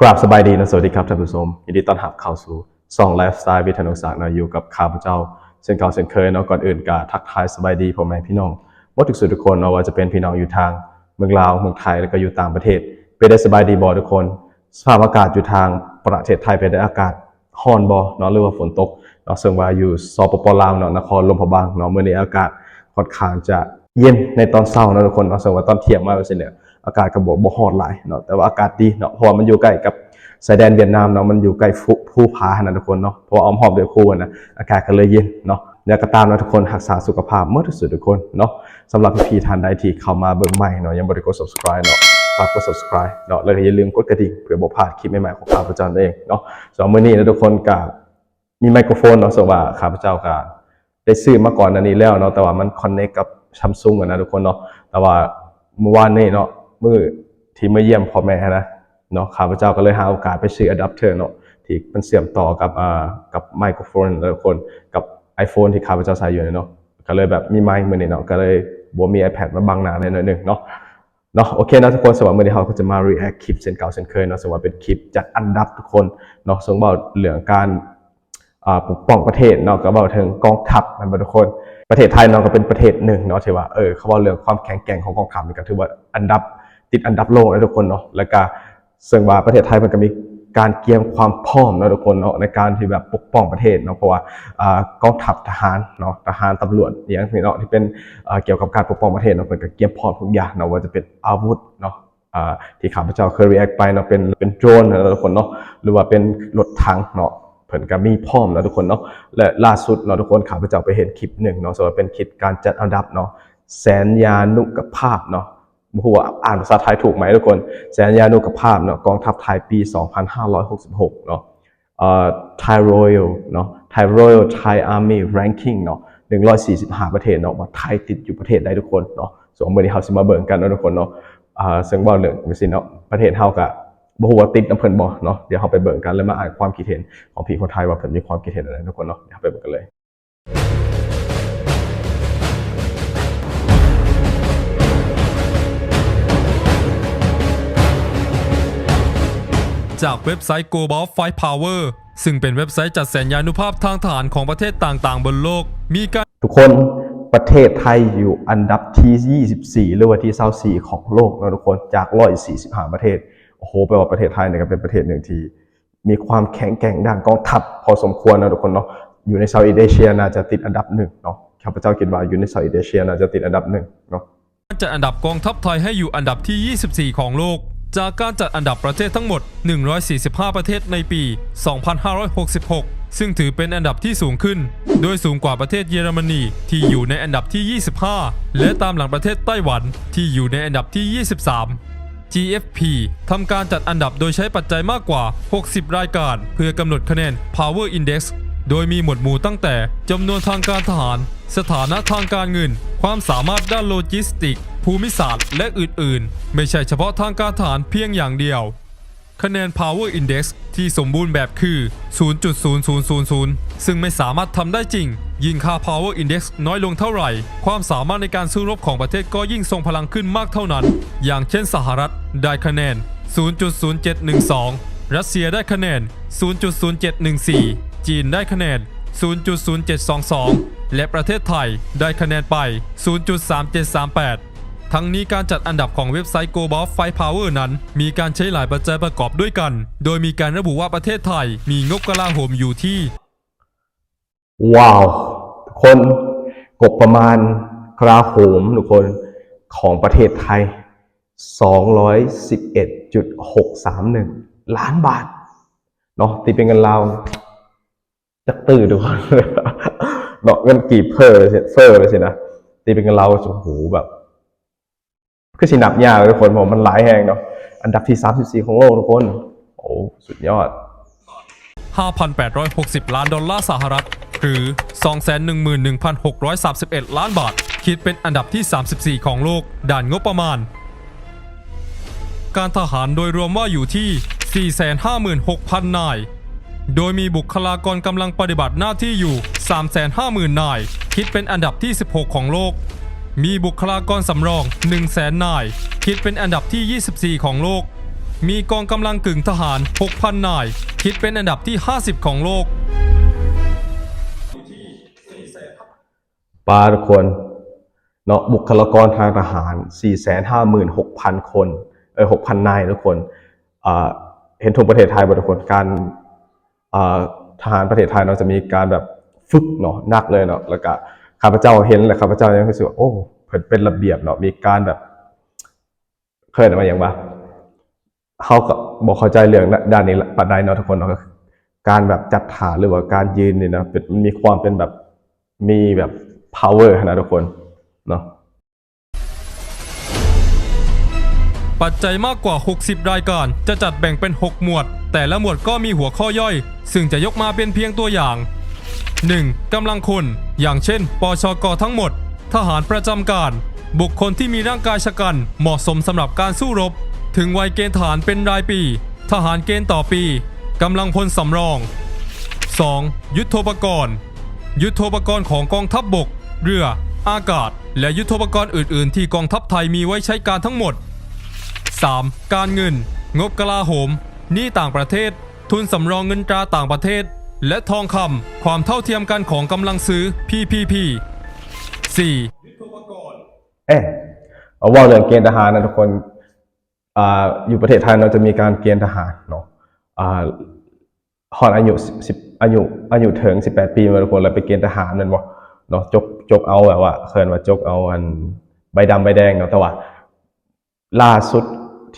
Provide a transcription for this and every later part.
กราบสบายดีนะสวัสดีครับท่านผู้ชมยินดีต้อนรับเข้าสู่ซองไลฟ์สไตล์วิทยานุศักดิ์นะอยู่กับข้าพเจ้า เช่นเก่าเช่นเคยเนาะก่อนอื่นก็ทักทายสบายดีพ่อแม่พี่น้องว่าทุกส่วนทุกคนเนาะว่าจะเป็นพี่น้องอยู่ทางเมืองลาวเมืองไทยแล้วก็อยู่ต่างประเทศเป็นได้สบายดีบ่ทุกคน สภาพอากาศอยู่ทางประเทศไทยเป็นได้อากาศร้อนบ่เนาะหรือว่าฝนตกเนาะซึ่งว่าอยู่สปปลาวเนาะนครลวงพบางเนาะเมื้อนี้อากาศค่อนข้างจะเย็นในตอนเช้านะทุกคนเนาะซึ่งว่าตอนเที่ยงมาเป็นเนี่ย อากาศก็บ่บ่ร้อนหลายเนาะแต่ว่าอากาศดีเนาะเพราะมันอยู่ใกล้กับชายแดนเวียดนามเนาะมันอยู่ใกล้ภูผานะทุกคนเนาะเพราะอ้อมหอบด้วยภูอะนะอากาศก็เลยเย็นเนาะแล้วก็ตามนะทุกคนรักษาสุขภาพเมื่อที่สุดทุกคนเนาะสำหรับพี่ๆท่านใดที่เข้ามาเบิ่งใหม่เนาะยังบ่ได้กด subscribe เนาะฝากกด subscribe เนาะแล้วก็อย่าลืมกดกระดิ่งเพื่อบ่พลาดคลิปใหม่ๆของข้าพเจ้าเองเนาะสำหรับมื้อนี้นะทุกคนก็มีไมโครโฟนเนาะซึ่งว่าข้าพเจ้าก็ได้ซื้อมาก่อนอันนี้แล้วเนาะแต่ว่ามันคอนเนคกับ Samsung อะนะทุกคนเนาะแต่ว่าเมื่อวานนี้เนาะ มื้อที่มาเยี่ยมพ่อแม่นะเนาะข้าพเจ้าก็เลยหาโอกาสไปซื้ออะแดปเตอร์เนาะที่มันเสียบต่อกับอ่ากับไมโครโฟนแต่ละคนกับ iPhone ที่ข้าพเจ้าใช้อยู่เนาะก็เลยแบบมีไมค์มือนี่เนาะก็เลยบ่มี iPad มาบังหน้าในหน่อยหนึงเนาะเนาะโอเคนะทุกคนสำหรับมือนี้เราก็จะมา react คลิปเช่นเก่าเช่นเคยเนาะสำหรับเป็นคลิปจัดอันดับทุกคนเนาะซึ่งเว้าเรื่องการปกป้องประเทศเนาะก็เว้าถึงกองทัพมันทุกคนประเทศไทยเนาะก็เป็นประเทศหนึ่งเนาะที่ว่าเออเขาเว้าเรื่องความแข็งแกร่งของกองทัพนี่ก็ถือว่าอันดับ ติดอันดับโลกนะทุกคนเนาะแล้วก็ซึ่งว่าประเทศไทยมันก็มีการเตรียมความพร้อมนะทุกคนเนาะในการที่แบบปกป้องประเทศเนาะเพราะว่ากองทัพทหารเนาะทหารตำรวจอย่างนี้เนาะที่เป็นเกี่ยวกับการปกป้องประเทศเนาะมันก็เตรียมพร้อมทุกอย่างเนาะว่าจะเป็นอาวุธเนาะที่ข้าพเจ้าเคย react ไปเนาะเป็นเป็นโดรนนะทุกคนเนาะหรือว่าเป็นรถถังเนาะเพิ่นก็มีพร้อมนะทุกคนเนาะและล่าสุดเนาะทุกคนข้าพเจ้าไปเห็นคลิปหนึ่งเนาะสำหรับเป็นคลิปการจัดอันดับเนาะแสนยานุกภาพเนาะ บ่ฮู้ว่าอ่านภาษาไทยถูกไหมทุกคนแสนยานุกภาพเนาะกองทัพไทยปี 2566 เนาะเอ่อ Thai Royal เนาะ Thai Royal Thai Army Ranking เนาะ145 ประเทศเนาะว่าไทยติดอยู่ประเทศใดทุกคนเนาะส่วนมื้อนี้เฮาสิมาเบิ่งกันเนาะทุกคนเนาะอ่าซึ่งว้าเรื่องจังซี่เนาะประเทศเฮาก็บ่ฮู้ว่าติดน้ำเพิ่นบ่เนาะเดี๋ยวเฮาไปเบิ่งกันแล้วมาอ่านความคิดเห็นของพี่คนไทยว่าเพิ่นมีความคิดเห็นอะไรทุกคนเนาะเดี๋ยวเราไปเบิ่งกันเลย จากเว็บไซต์ Global Fight Power ซึ่งเป็นเว็บไซต์จัดแสนยานุภาพทางทหารของประเทศต่างๆ บนโลก มีการทุกคนประเทศไทยอยู่อันดับที่ 24 หรือว่าที่ 24 ของโลกนะทุกคนจาก 145 ประเทศ โอ้โหแปลว่าประเทศไทยเนี่ยก็เป็นประเทศหนึ่งที่ มีความแข็งแกร่งด้านกองทัพพอสมควรนะทุกคนเนาะอยู่ในเซาท์อีสเอเชียน่าจะติดอันดับหนึ่งเนาะข้าพเจ้าคิดว่าอยู่ในเซาท์อีสเอเชียน่าจะติดอันดับหนึ่งเนาะจัดอันดับกองทัพไทยให้อยู่อันดับที่ 24 ของโลก จากการจัดอันดับประเทศทั้งหมด 145 ประเทศในปี 2566 ซึ่งถือเป็นอันดับที่สูงขึ้น โดยสูงกว่าประเทศเยอรมนีที่อยู่ในอันดับที่ 25 และตามหลังประเทศไต้หวันที่อยู่ในอันดับที่ 23 GFP ทำการจัดอันดับโดยใช้ปัจจัยมากกว่า 60 รายการ เพื่อกำหนดคะแนน Power Index โดยมีหมวดหมู่ตั้งแต่จำนวนทางการทหาร สถานะทางการเงิน ความสามารถด้านโลจิสติก ภูมิศาสตร์ และอื่นๆ ไม่ใช่เฉพาะทางการทหารเพียงอย่างเดียว คะแนน Power Index ที่สมบูรณ์แบบคือ 0.0000 ซึ่งไม่สามารถทำได้จริง ยิ่งค่า Power Index น้อยลงเท่าไหร่ ความสามารถในการสู้รบของประเทศก็ยิ่งทรงพลังขึ้นมากเท่านั้น อย่างเช่นสหรัฐได้คะแนน 0.0712 รัสเซียได้คะแนน 0.0714 จีนได้คะแนน 0.0722 และประเทศไทยได้คะแนนไป 0.3738 ทั้งนี้การจัดอันดับของเว็บไซต์ Global Fight Power นั้น มีการใช้หลายปัจจัยประกอบด้วยกัน โดยมีการระบุว่าประเทศไทยมีงบกลาโหมอยู่ที่ ว้าวทุกคนงบประมาณกราโหมทุกคนของประเทศไทย 211.631 ล้านบาทเนาะตีเป็นเงินลาว จักตื่นทุกคนเนาะเงินกีบเฟอเลยเฟอร์เลยสินะตีเป็นเงินลาโอ้โหแบบคือสินับยากทุกคนผมมันหลายแห่งเนาะอันดับที่34ของโลกทุกคน โอ้สุดยอด 5,860 ล้านดอลลาร์สหรัฐ หรือ 211,631 ล้านบาท คิดเป็นอันดับที่ 34 ของโลกด่านงบประมาณ การทหารโดยรวมว่าอยู่ที่ 456,000 นาย โดยมีบุคลากรกำลังปฏิบัติหน้าที่อยู่ 350,000 นาย คิดเป็นอันดับที่ 16 ของโลก มีบุคลากรสำรอง 100,000 นาย คิดเป็นอันดับที่ 24 ของโลก มีกองกำลังกึ่งทหาร 6,000 นาย คิดเป็นอันดับที่ 50 ของโลกปาทุกคนเนาะบุคลากรทางทหาร 456,000 คนเออ6,000 นายทุกคนอ่าเห็นทุกประเทศไทยบทุกคนการ ทหารประเทศไทยเราะจะมีการแบบฝึกเนาะหนักเลยเนาะแล้วก็ข้าพเจ้าเห็นแหละข้าพเจ้ายังรู้สึกว่าโอ้เพิ่นเป็นระเบียบเนาะมีการแบบ เคยเห็นมาอย่างว่าเขาก็บอกเข้าใจเรื่องด้านนี้ปัจจัยเนาะทุกคนเนาะการแบบจัดฐานหรือว่าการยืนเนี่ยนะมันมีความเป็นแบบมีแบบ power นะทุกคนเนาะ ปัจจัยมากกว่า 60 รายการ จะจัดแบ่งเป็น 6 หมวด แต่ละหมวดก็มีหัวข้อย่อย ซึ่งจะยกมาเป็นเพียงตัวอย่าง 1. กำลังคน อย่างเช่น ปชกทั้งหมด ทหารประจำการ บุคคลที่มีร่างกายชะกัน เหมาะสมสำหรับการสู้รบ ถึงวัยเกณฑ์ทหารเป็นรายปี ทหารเกณฑ์ต่อปีกำลังพลสำรอง 2. ยุทธปกรณ์ ยุทธปกรณ์ของกองทัพบบก เรือ อากาศ และยุทธปกรณ์อื่น ๆ ที่กองทัพไทยมีไว้ใช้การทั้งหมด 3. การเงิน งบกลาโหมหนี้ต่างประเทศ ทุนสำรองเงินตราต่างประเทศ และทองคำความเท่าเทียมกันของกำลังซื้อ PPP 4. เอ๊ะเอาว่าเรื่องเกณฑ์ทหารนะทุกคนอ่าอยู่ประเทศไทยเราจะมีการเกณฑ์ทหารเนาะอ่าหอนอายุสิบอายุอายุถึงสิบแปดปีมาทุกคนเราไปเกณฑ์ทหารนั่นบ่เนาะจกจกเอาแบบว่าเคยว่าจกเอาอันใบดำใบแดงเนาะแต่ว่าล่าสุด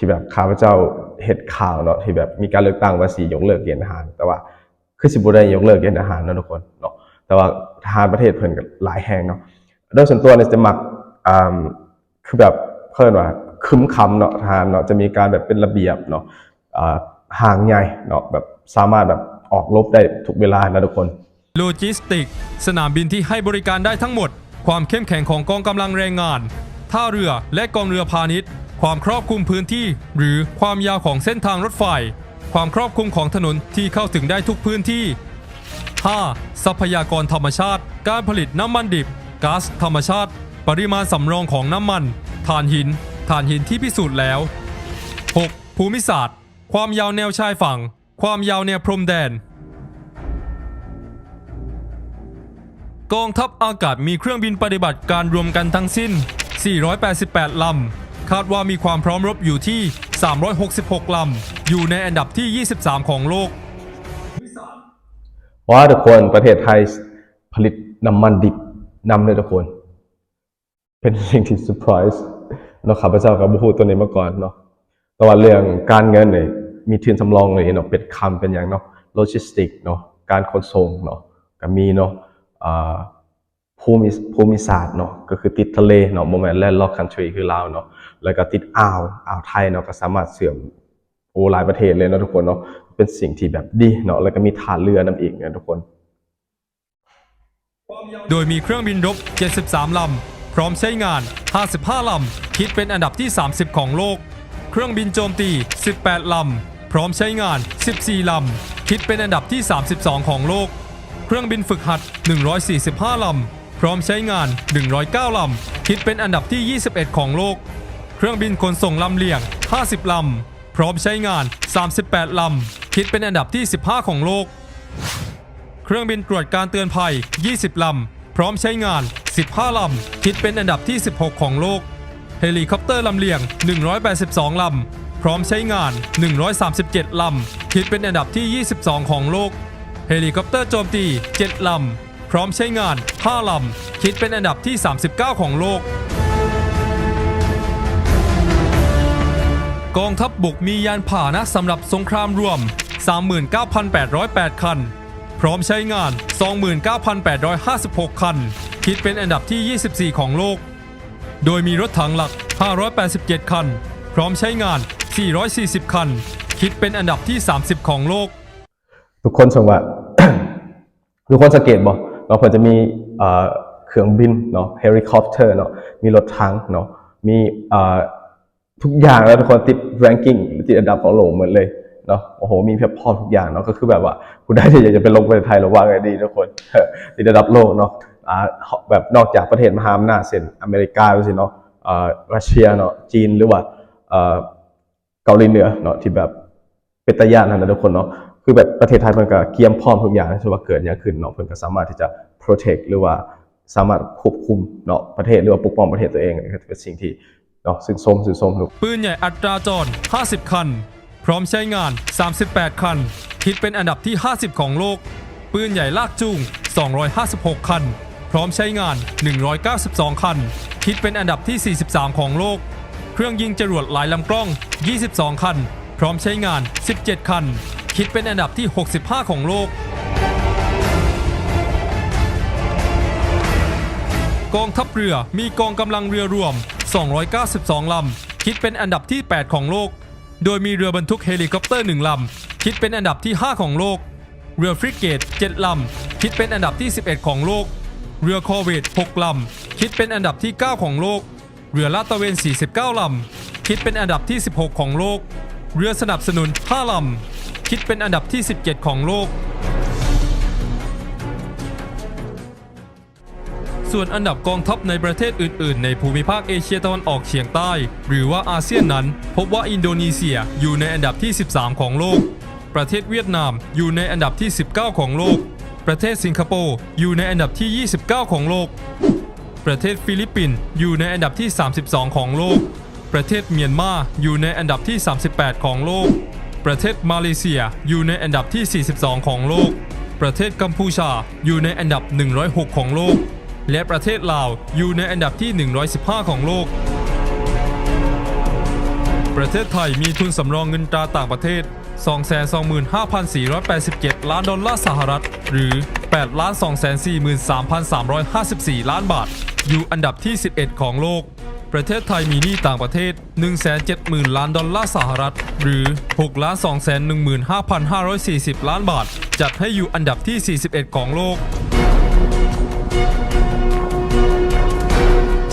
ที่แบบข้าพเจ้าเห็ดข่าวเนาะที่แบบมีการเลือกตั้งว่าสียกเลิกเกณฑ์ทหาร แต่ว่าคือสิบุได้ยกเลิกเกณฑ์ทหารเนาะทุกคนเนาะแต่ว่าทหารประเทศเพิ่นก็หลายแห่งเนาะโดยส่วนตัวเนี่ยจะมักอ่าคือแบบเพิ่นว่าคึมคำเนาะทหารเนาะจะมีการแบบเป็นระเบียบเนาะอ่าห่างใหญ่เนาะแบบสามารถแบบออกรบได้ทุกเวลานะทุกคนโลจิสติก สนามบินที่ให้บริการได้ทั้งหมด ความเข้มแข็งของกองกำลังแรงงาน ท่าเรือและกองเรือพาณิชย์ ความครอบคลุมพื้นที่ หรือความยาวของเส้นทางรถไฟ ความครอบคลุมของถนนที่เข้าถึงได้ทุกพื้นที่ 5. ทรัพยากรธรรมชาติ การผลิตน้ำมันดิบก๊าซธรรมชาติ ปริมาณสำรองของน้ำมันถ่านหินถ่านหินที่พิสูจน์แล้ว 6. ภูมิศาสตร์ ความยาวแนวชายฝั่ง ความยาวแนวพรมแดน กองทัพอากาศมีเครื่องบินปฏิบัติการรวมกันทั้งสิ้น 488 ลำ คาดว่ามีความพร้อมรบอยู่ที่ 366 ลำ อยู่ในอันดับที่ 23 ของโลก ว่าทุกคนประเทศไทยผลิตน้ำมันดิบนำเลยทุกคน เป็นสิ่งที่เซอร์ไพรส์เนาะข้าพเจ้ากับบุพูดตัวนี้มาก่อนเนาะแต่ว่าเรื่องการเงินเนี่ยมีทุนสำรองเลยเนาะเป็นคำเป็นอย่างเนาะโลจิสติกเนาะการขนส่งเนาะก็มีเนาะอ่า ภูมิภูมิศาสตร์เนาะก็คือติดทะเลเนาะโมเมนต์แลนด์ล็อกคันทรีคือลาวเนาะแล้วก็ติดอ่าวอ่าวไทยเนาะก็สามารถเสื่อมโอ้หลายประเทศเลยเนาะทุกคนเนาะเป็นสิ่งที่แบบดีเนาะแล้วก็มีฐานเรือนํอีกเนี่ยทุกคน โดยมีเครื่องบินรบ 73 ลำ พร้อมใช้งาน 55 ลำ คิดเป็นอันดับที่ 30 ของโลก เครื่องบินโจมตี 18 ลำ พร้อมใช้งาน 14 ลำ คิดเป็นอันดับที่ 32 ของโลก เครื่องบินฝึกหัด 145 ลำ พร้อมใช้งาน 109 ลำ คิดเป็นอันดับที่ 21 ของโลก เครื่องบินขนส่งลำเลียง 50 ลำ พร้อมใช้งาน 38 ลำ คิดเป็นอันดับที่ 15 ของโลก เครื่องบินตรวจการเตือนภัย 20 ลำ พร้อมใช้งาน 15 ลำ คิดเป็นอันดับที่ 16 ของโลก เฮลิคอปเตอร์ลำเลียง 182 ลำ พร้อมใช้งาน 137 ลำ คิดเป็นอันดับที่ 22 ของโลก เฮลิคอปเตอร์โจมตี 7 ลำ พร้อมใช้งาน 5 ลำ คิดเป็นอันดับที่ 39 ของโลก กองทัพบบกมียานพาหนะสำหรับสงครามรวม 39,808 คัน พร้อมใช้งาน 29,856 คัน คิดเป็นอันดับที่ 24 ของโลก โดยมีรถถังหลัก 587 คัน พร้อมใช้งาน 440 คัน คิดเป็นอันดับที่ 30 ของโลก ทุกคนสังว่าทุกคนสังเกตบ่ เนาะเพิ่นจะมีเครื่องบินเนาะเฮลิคอปเตอร์เนาะมีรถถังเนาะมีทุกอย่างแล้วทุกคนติด ranking ติดอันดับของโลกหมดเลยเนาะโอ้โหมีเพียบพร้อมทุกอย่างเนาะก็คือแบบว่าผู้ใดที่อยากจะไปลงประเทศไทยหระวังไงดีทุกคนติดอันดับโลกเนาะแบบนอกจากประเทศมหาอำนาจเช่นอเมริกาไปสิเนาะรัสเซียเนาะจีนหรือว่าเกาหลีเหนือเนาะที่แบบเป็นตะยานนะทุกคนเนาะ คือแบบประเทศไทยเพิ่นก็เกียมพร้อมทุกอย่างที่ว่าเกิดอย่างขึ้นเนาะเพิ่นก็สามารถที่จะ protect หรือว่าสามารถควบคุมเนาะประเทศหรือว่าปกป้องประเทศตัวเองก็เป็นสิ่งที่เนาะซึ่งส้มซึ่งส้มทุกปืนใหญ่อัตราจร 50 คัน พร้อมใช้งาน 38 คัน คิดเป็นอันดับที่ 50 ของโลก ปืนใหญ่ลากจูง 256 คัน พร้อมใช้งาน 192 คัน คิดเป็นอันดับที่ 43 ของโลก เครื่องยิงจรวดหลายลำกล้อง 22 คัน พร้อมใช้งาน 17 คัน คิดเป็นอันดับที่ 65 ของโลก กองทัพเรือมีกองกำลังเรือรวม 292 ลำ คิดเป็นอันดับที่ 8 ของโลก โดยมีเรือบรรทุกเฮลิคอปเตอร์ 1 ลำ คิดเป็นอันดับที่ 5 ของโลก เรือฟริเกต 7 ลำ คิดเป็นอันดับที่ 11 ของโลก เรือคอร์เวต6 ลำ คิดเป็นอันดับที่ 9 ของโลก เรือลาดตระเวน 49 ลำ คิดเป็นอันดับที่ 16 ของโลก เรือสนับสนุน 5 ลำ คิดเป็นอันดับที่ 17 ของโลก ส่วนอันดับกองทัพในประเทศอื่น ๆ ในภูมิภาคเอเชียตะวันออกเฉียงใต้ หรือว่าอาเซียนนั้น พบว่าอินโดนีเซียอยู่ในอันดับที่ 13 ของโลก ประเทศเวียดนามอยู่ในอันดับที่ 19 ของโลก ประเทศสิงคโปร์อยู่ในอันดับที่ 29 ของโลก ประเทศฟิลิปปินส์อยู่ในอันดับที่ 32 ของโลก ประเทศเมียนมาอยู่ในอันดับที่ 38 ของโลก ประเทศมาเลเซียอยู่ในอันดับที่ 42 ของโลก ประเทศกัมพูชาอยู่ในอันดับ 106 ของโลก และประเทศลาวอยู่ในอันดับที่ 115 ของโลก ประเทศไทยมีทุนสำรองเงินตราต่างประเทศ 225,487 ล้านดอลลาร์สหรัฐ หรือ 8,243,354 ล้านบาท อยู่อันดับที่ 11 ของโลก ประเทศไทยมีหนี้ต่างประเทศ 170,000 ล้านดอลลาร์สหรัฐ หรือ 6,215,540 ล้านบาท จัดให้อยู่อันดับที่ 41 ของโลก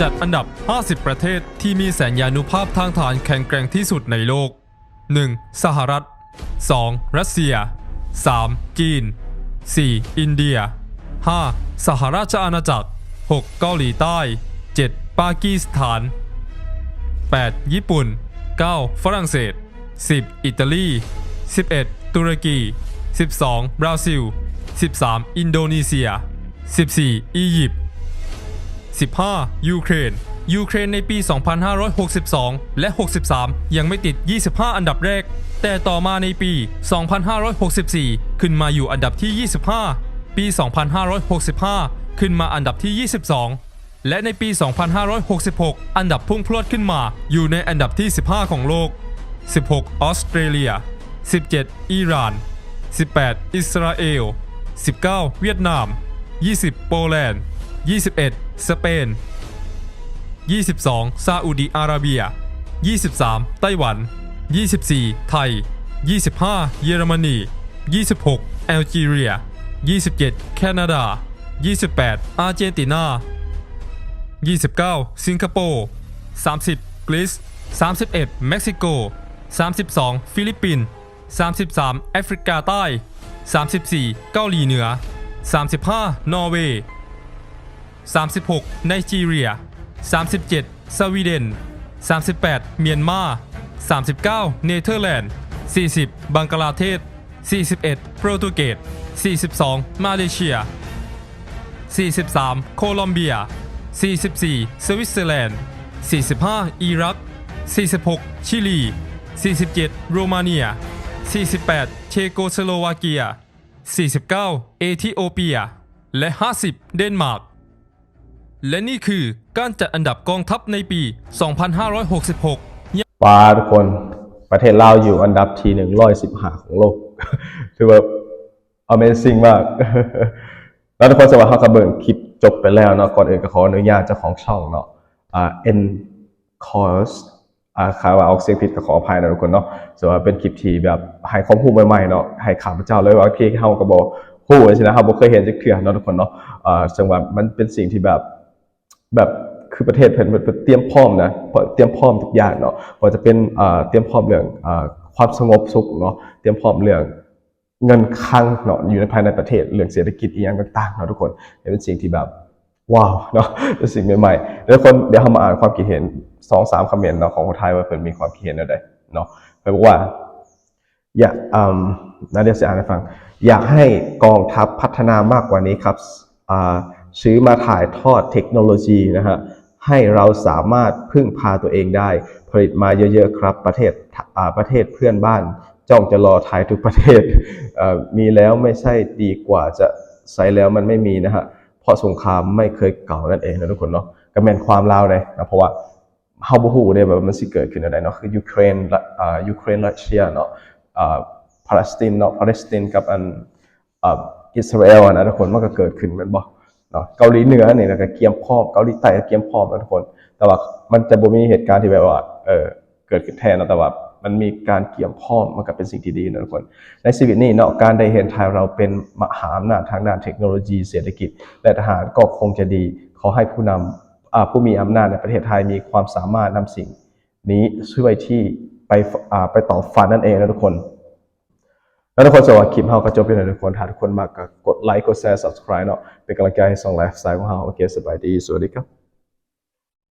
จัดอันดับ 50 ประเทศที่มีแสนยานุภาพทางฐานแข็งแกร่งที่สุดในโลก 1. สหรัฐ 2. รัสเซีย 3. จีน 4. อินเดีย 5. สหราชอาณาจักร 6. เกาหลีใต้ 7. ปากีสถาน 8. ญี่ปุ่น 9. ฝรั่งเศส 10. อิตาลี 11. ตุรกี 12. บราซิล 13. อินโดนีเซีย 14. อียิปต์ 15. ยูเครน ยูเครนในปี 2562 และ 63 ยังไม่ติด 25 อันดับแรก แต่ต่อมาในปี 2564 ขึ้นมาอยู่อันดับที่ 25 ปี 2565 ขึ้นมาอันดับที่ 22 และในปี 2566 อันดับพุ่งพรวดขึ้นมา อยู่ในอันดับที่ 15 ของโลก 16 ออสเตรเลีย 17 อิหร่าน 18 อิสราเอล 19 เวียดนาม 20 โปแลนด์ 21 สเปน 22 ซาอุดิอาระเบีย 23 ไต้หวัน 24 ไทย 25 เยอรมนี 26 แอลจีเรีย 27 แคนาดา 28 อาร์เจนตินา 29 สิงคโปร์ 30 กรีซ 31 เม็กซิโก 32 ฟิลิปปินส์ 33 แอฟริกาใต้ 34 เกาหลีเหนือ 35 นอร์เวย์ 36 ไนจีเรีย 37 สวีเดน 38 เมียนมา 39 เนเธอร์แลนด์ 40 บังกลาเทศ 41 โปรตุเกส 42 มาเลเซีย 43 โคลอมเบีย 44 สวิตเซอร์แลนด์ 45 อิรัก 46 ชิลี 47 โรมาเนีย 48 เชโกสโลวาเกีย 49 เอธิโอเปีย และ 50 เดนมาร์ก และนี่คือการจัดอันดับกองทัพในปี 2566 ว้าทุกคน ประเทศลาวอยู่อันดับที่หนึ่งร้อยสิบห้าของโลกถือว่า Amazing มาก แล้วทุกคนสวัสดีครับกับเบิร์นคลิปจบไปแล้วเนาะก่อนอื่นก็ขออนุญาตเจ้าของช่องเนาะอ่า N c o s อ่าข่าว่าออกเสียงผิดก็ขออภัยนะทุกคนเนาะส่วนว่าเป็นคลิปที่แบบให้ความรู้ใหม่ๆเนาะให้ข่าวพระเจ้าเลยว่าที่เฮาก็บ่ฮู้ใช่นะครับบ่เคยเห็นจักเทื่อเนาะทุกคนเนาะอ่าซึ่งว่ามันเป็นสิ่งที่แบบแบบคือประเทศเพิ่นเตรียมพร้อมนะเตรียมพร้อมทุกอย่างเนาะว่าจะเป็นเอ่อเตรียมพร้อมเรื่องอ่อความสงบสุขเนาะเตรียมพร้อมเรื่อง เงินคลังเนาะอยู่ในภายในประเทศเรื่องเศรษฐกิจอีหยังต่างๆเนาะทุกคนเป็นสิ่งที่แบบว้าวเนาะเป็นสิ่งใหม่ๆแล้วทุกคนเดี๋ยวเรามาอ่านความคิดเห็น2-3คอมเมนต์เนาะของคนไทยว่าเพิ่นมีความคิดเห็นอะไรเนาะก็ไปบอกว่าอยากอืมนาเดียจะอ่านให้ฟัง อยากให้กองทัพพัฒนามากกว่านี้ครับอ่าซื้อมาถ่ายทอดเทคโนโลยีนะฮะให้เราสามารถพึ่งพาตัวเองได้ ผลิตมาเยอะๆครับประเทศประเทศเพื่อนบ้าน จ้องจะรอถ่ายทุกประเทศ มีแล้วไม่ใช่ดีกว่าจะใช้แล้วมันไม่มีนะฮะ เพราะสงครามไม่เคยเก่านั่นเองนะทุกคนเนาะก็แม่นความลาวเลยนะเพราะว่าเฮาบ่ฮู้เด้แบบว่ามันสิเกิดขึ้นอะไรเนาะคือยูเครนอ่ายูเครนรัสเซียเนาะอ่าปาเลสไตน์เนาะปาเลสไตน์กับอันอ่าอิสราเอลนะทุกคนมันก็เกิดขึ้นมันบ่เนาะเกาหลีเหนือเนี่นะก็เกียมพร้อมเกาหลีใต้ก็เกียมพร้อมนะทุกคน แต่ว่ามันจะบ่มีเหตุการณ์ที่แบบว่าเออ เกิดขึ้นแทนเนาะแต่ว่ามันมีการเกี่ยมพ้อมมันก็เป็นสิ่งที่ดีนะทุกคน ในชีวิตนี้เนาะการได้เห็นไทยเราเป็นมหาอำนาจทางด้านเทคโนโลยีเศรษฐกิจ และทหารก็คงจะดี ขอให้ผู้นำผู้มีอำนาจในประเทศไทยมีความสามารถนำสิ่ง นี้ช่วยที่ไปไปต่อฝันนั่นเองนะทุกคนแล้วทุกคนสำหรับคลิปเราก็จบไปแล้วทุกคนถ้าทุกคนมากก็กดไลค์กดแชร์ subscribe เนาะเป็นกำลังใจให้สองไลฟ์สไตล์ของเราโอเคสบายดีสวัสดีครับ